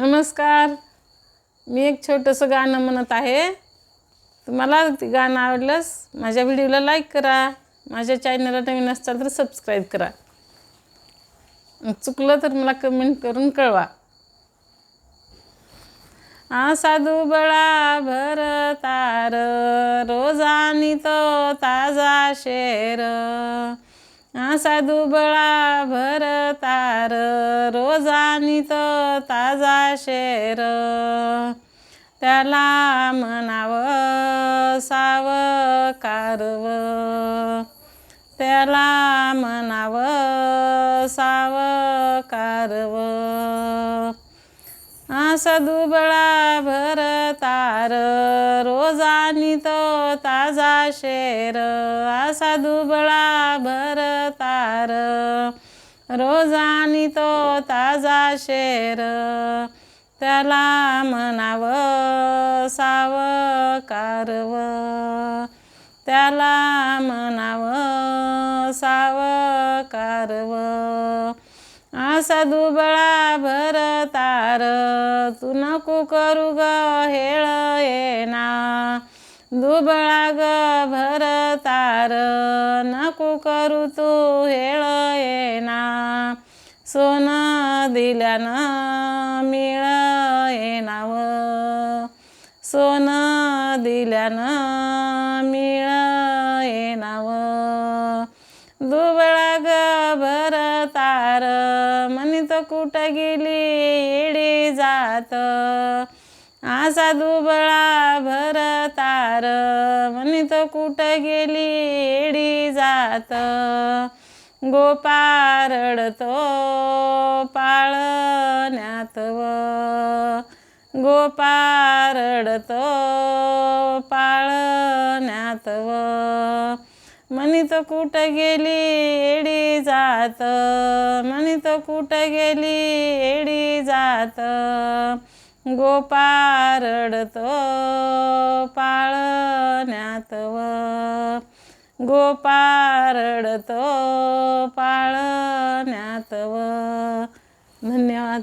नमस्कार. मी एक छोटंसं गाणं म्हणत आहे. तुम्हाला ते गाणं आवडलंच माझ्या व्हिडिओला लाईक करा. माझ्या चॅनलला नवीन असाल तर सबस्क्राईब करा. चुकलं तर मला कमेंट करून कळवा. आ साधू बळा भर तार रोजानी तो ताजा शेर. असा दुबळा भर तार रोजानी तो ताजा शेर. त्याला म्हणावं साव कारव त्याला म्हणावं साव कारव असा दुबळा भर तार जानित तो ताजा शेर आसा दुबळा भर तार. रोजानी तो ताजा शेर त्याला म्हणाव साव कारव त्याला म्हणाव साव कारव असा दुबळा भर तार तू नको करू ग हेळ येना दुबळा ग भर तार नको करू तू हेळ येना सोनं दिल्यानं मिळ येणाव. सोनं दिल्यानं मिळ येणाव. दुबळा कुठं गेली येडी जात. असा दुबळा भर तार. म्हणित कुठं गेली येडी जात. गोपारडतो पाळण्यात व. गोपारडतो म्हणित कुठं गेली एडी जात? म्हणित कुठं गेली एडी जात? गोपा रडतो पाळण्यात व. गोपा रडतो पाळण्यात व. धन्यवाद.